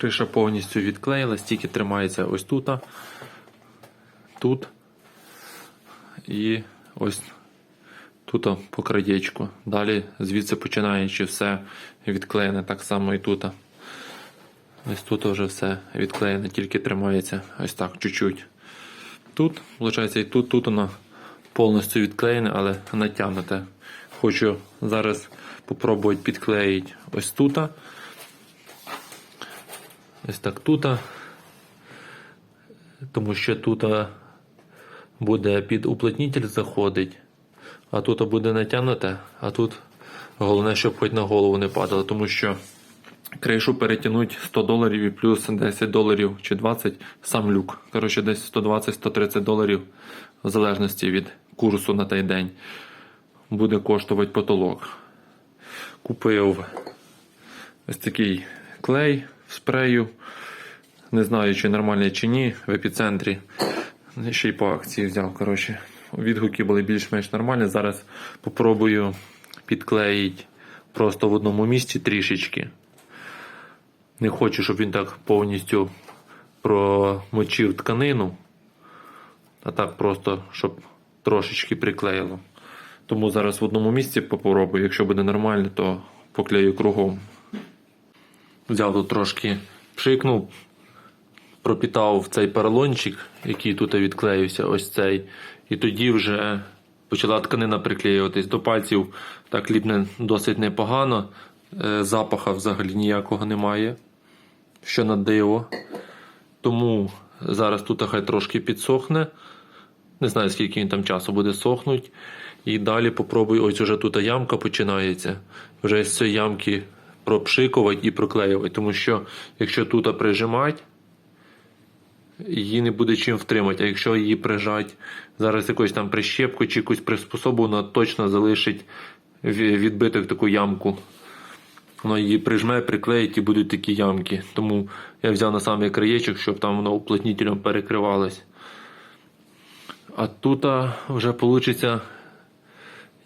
Криша повністю відклеїлась, тільки тримається ось тут, тут і ось тут по краєчку. Далі звідси починаючи все відклеєне, так само і тут. Ось тут вже все відклеєне, тільки тримається ось так, чуть-чуть. Тут, виходить, і тут, тут воно повністю відклеєне, але натягнуте. Хочу зараз попробувати підклеїти ось тут. Ось так тут. Тому що тут буде під уплотнитель заходить, а тут буде натягнуте, а тут головне, щоб хоч на голову не падало, тому що кришу перетягнуть 100 доларів і плюс 10 доларів чи 20 сам люк. Коротше, десь 120-130 доларів в залежності від курсу на той день буде коштувати потолок. Купив ось такий клей спрею. Не знаю, чи нормальний чи ні, в епіцентрі. Ще й по акції взяв. Коротше. Відгуки були більш-менш нормальні. Зараз попробую підклеїти просто в одному місці трішечки. Не хочу, щоб він так повністю промочив тканину, а так просто, щоб трошечки приклеїло. Тому зараз в одному місці попробую. Якщо буде нормально, то поклею кругом. Взяв тут трошки пшикнув, пропітав цей поролончик, який тут відклеївся, ось цей. І тоді вже почала тканина приклеюватись до пальців. Так ліпне досить непогано. Е, Запаха взагалі ніякого немає, що на диво. Тому зараз тут хай трошки підсохне. Не знаю, скільки він там часу буде сохнути. І далі попробую, ось уже тут ямка починається. Вже з цієї ямки пропшикувати і проклеювати. Тому що якщо тут прижимати, її не буде чим втримати. А якщо її прижати зараз якоюсь там прищепкою чи якусь приспособу, вона точно залишить ві- відбиток таку ямку. Воно її прижме, приклеїть і будуть такі ямки. Тому я взяв на самий краєчок, щоб там воно уплотнителем перекривалось. А тут вже вийде,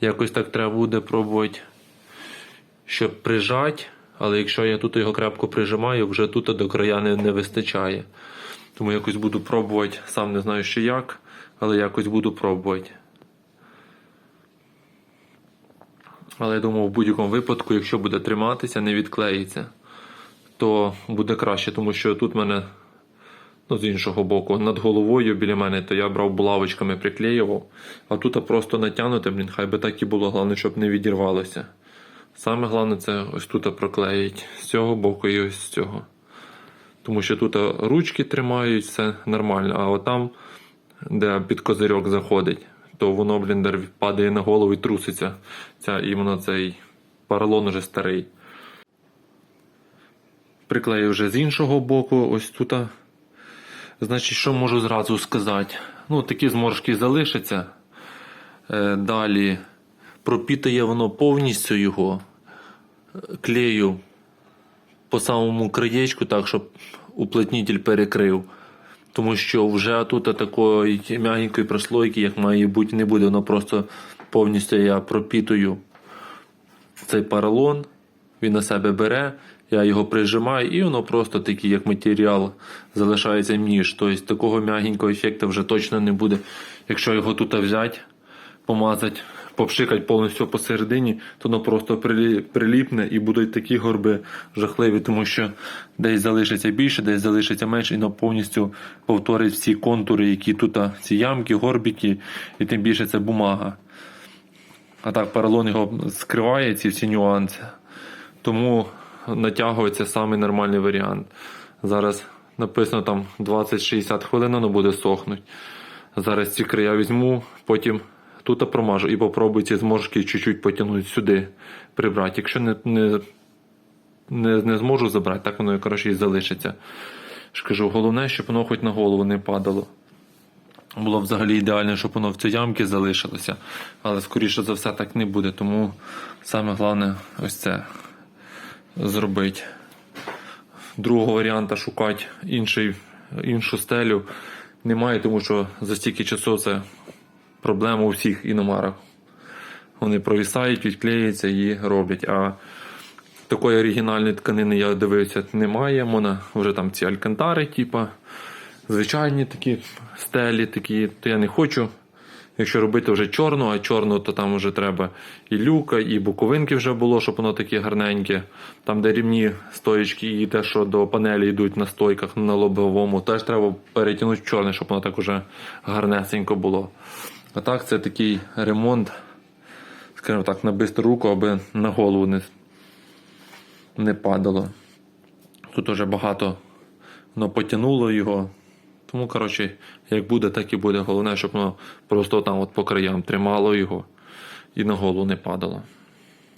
якось так треба буде пробувати, щоб прижати. Але якщо я тут його крепко прижимаю, вже тут до края не, не вистачає. Тому якось буду пробувати, сам не знаю ще як, але якось буду пробувати. Але я думаю, в будь-якому випадку, якщо буде триматися, не відклеїться, то буде краще, тому що тут в мене ну, з іншого боку, над головою біля мене, то я брав булавочками, приклеював, а тут просто натягнуте, блін, хай би так і було, головне, щоб не відірвалося. Саме головне це ось тут проклеїть з цього боку і ось з цього. Тому що тут ручки тримають, все нормально, а от там, де під козирьок заходить, то воно, блін, дер- падає на голову і труситься. Ця, іменно цей поролон уже старий. Приклею вже з іншого боку, ось тут. Значить, що можу зразу сказати? Ну, такі зморшки залишаться. Е, далі пропітає воно повністю його. Е, Клею по самому краєчку, так, щоб уплотнитель перекрив. Тому що вже тут такої м'ягенької прослойки, як має бути, не буде. Воно просто повністю я пропітую цей поролон, він на себе бере, я його прижимаю, і воно просто такий, як матеріал, залишається ніж. Тобто такого м'ягенького ефекту вже точно не буде. Якщо його тут взяти, помазати, попшикати повністю посередині, то воно просто приліпне і будуть такі горби жахливі, тому що десь залишиться більше, десь залишиться менше, і воно повністю повторить всі контури, які тут, ці ямки, горбики, і тим більше це бумага. А так поролон його скриває ці всі нюанси. Тому натягується самий нормальний варіант. Зараз написано там 20-60 хвилин, воно буде сохнути. Зараз ці края візьму, потім тут промажу і попробую ці зморшки чуть-чуть потягнути сюди, прибрати. Якщо не, не, не, не зможу забрати, так воно коротше і залишиться. кажу, головне, щоб воно хоч на голову не падало. Було взагалі ідеально, щоб воно в цій ямці залишилося, але скоріше за все так не буде. Тому саме головне ось це зробити. Другого варіанта шукати інший, іншу стелю немає, тому що за стільки часу це проблема у всіх іномарах. Вони провісають, відклеюються і роблять. А Такої оригінальної тканини я дивився, немає. Можна вже там ці алькантари, типа, звичайні такі стелі, такі, то я не хочу. Якщо робити вже чорну, а чорну, то там вже треба і люка, і боковинки вже було, щоб воно таке гарненьке. Там, де рівні стоїчки, і те, що до панелі йдуть на стойках на лобовому, теж треба перетягнути в чорне, щоб воно так уже гарнесенько було. А так, це такий ремонт, скажімо так, на бистру руку, аби на голову не, не падало. Тут уже багато воно потягнуло його. Тому, коротше, як буде, так і буде. Головне, щоб воно просто там от по краям тримало його і на голову не падало.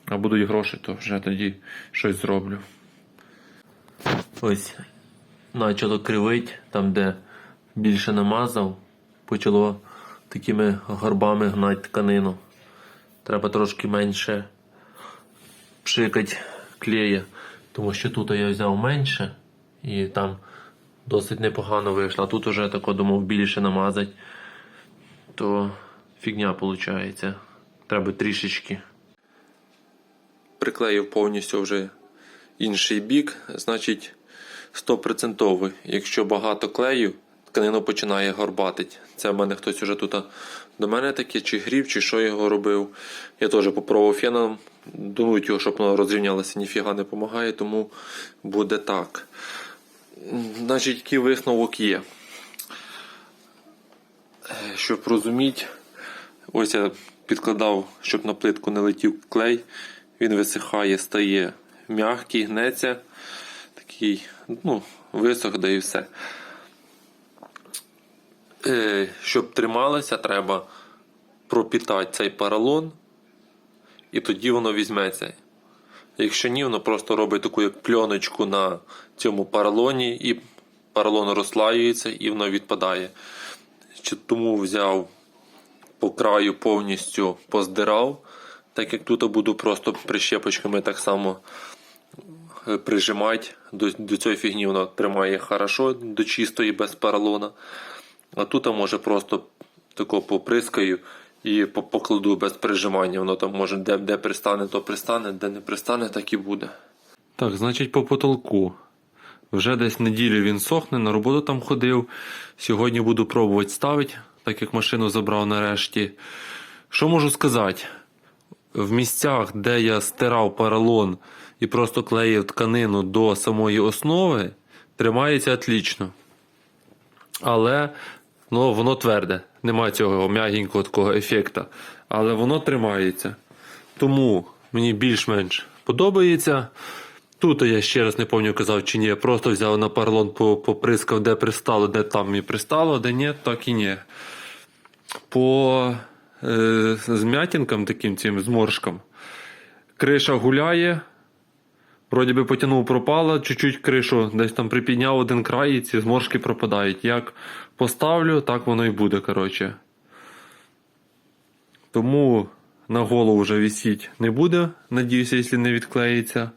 А будуть гроші, то вже тоді щось зроблю. Ось почало кривить, там, де більше намазав, почало такими горбами гнати тканину. Треба трошки менше пшикати клея, тому що тут я взяв менше і там досить непогано вийшло. А тут уже тако думав більше намазати, то фігня виходить. Треба трішечки. Приклеїв повністю вже інший бік, значить 100%. Якщо багато клею, тканину починає горбатить. Це в мене хтось уже тут до мене таке, чи грів, чи що його робив. Я теж попробував феном дунуть його, щоб воно розрівнялося, ніфіга не допомагає, тому буде так. Значить, який висновок є. Е, Щоб розуміти, ось я підкладав, щоб на плитку не летів клей. Він висихає, стає м'який, гнеться. Такий, ну, висох, да і все. Е, Щоб трималося, треба пропітати цей поролон, і тоді воно візьметься. Якщо ні, воно просто робить таку як пленочку на цьому поролоні, і поролон розслаюється і воно відпадає. Тому взяв по краю повністю поздирав, так як тут буду просто прищепочками так само е, прижимати до, до цієї фігні, воно тримає хорошо до чистої без поролона. А тут може просто тако поприскаю і покладу без прижимання. Воно там може де, де пристане, то пристане, де не пристане, так і буде. Так, значить, по потолку. Вже десь неділю він сохне, на роботу там ходив. Сьогодні буду пробувати ставити, так як машину забрав нарешті. Що можу сказати? В місцях, де я стирав поролон і просто клеїв тканину до самої основи, тримається отлично. Але ну, воно тверде. Нема цього м'ягенького такого ефекту. Але воно тримається. Тому мені більш-менш подобається. Тут я ще раз не пам'ятаю, казав чи ні. Просто взяв на парлон, поприскав, де пристало, де там і пристало, де ні, так і ні. По е, змятинкам таким цим зморшкам. Криша гуляє. Вроді би потягнув, пропала, чуть-чуть кришу, десь там припідняв один край, і ці зморшки пропадають. Як поставлю, так воно і буде, коротше. Тому на голову вже висіть не буде, надіюся, якщо не відклеїться.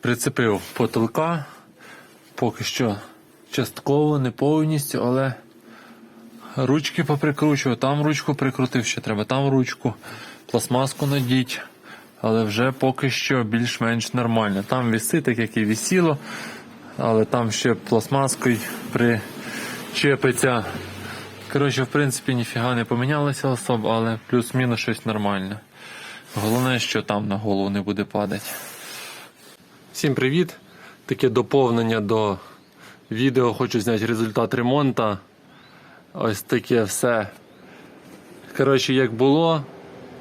Прицепив потолка. Поки що частково, не повністю, але ручки поприкручував, там ручку прикрутив, ще треба там ручку, пластмаску надіть. Але вже поки що більш-менш нормально. Там вісить, так як і вісіло, але там ще пластмаскою причепиться. Коротше, в принципі, ніфіга не помінялося особо, але плюс-мінус щось нормальне. Головне, що там на голову не буде падати. Всім привіт! Таке доповнення до відео. Хочу зняти результат ремонту. Ось таке все. Коротше, як було,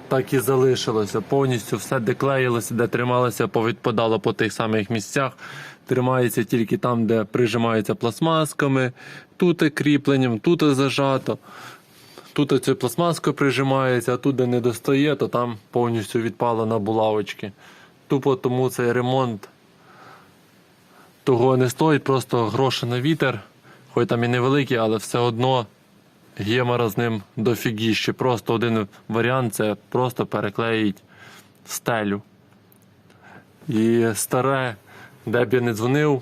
так і залишилося. Повністю все де клеїлося, де трималося, повідпадало по тих самих місцях. Тримається тільки там, де прижимається пластмасками, тут і кріпленням, тут зажато. Тут цю пластмаску прижимається, а тут, де не достає, то там повністю відпало на булавочки. Тупо тому цей ремонт того не стоїть, просто гроші на вітер, хоч там і невеликі, але все одно гемора з ним дофігіще. Просто один варіант це просто переклеїть стелю. І старе, де б я не дзвонив,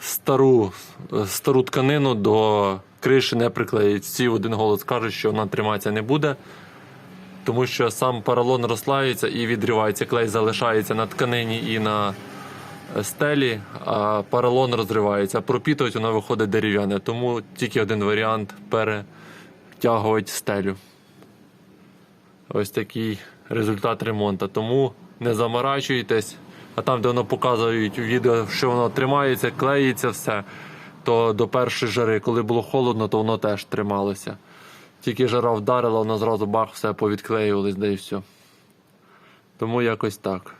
стару, стару тканину до криші не приклеїть. Всі в один голос кажуть, що вона триматися не буде. тому що сам поролон розслається і відривається. Клей залишається на тканині і на стелі, а поролон розривається. А пропітувати воно виходить дерев'яне. Тому тільки один варіант перетягувати стелю. Ось такий результат ремонту. Тому не заморачуйтесь. А там, де воно показують відео, що воно тримається, клеїться все, то до першої жари, коли було холодно, то воно теж трималося. Тільки жара вдарила, воно зразу бах, все повідклеювалось, да і все. Тому якось так.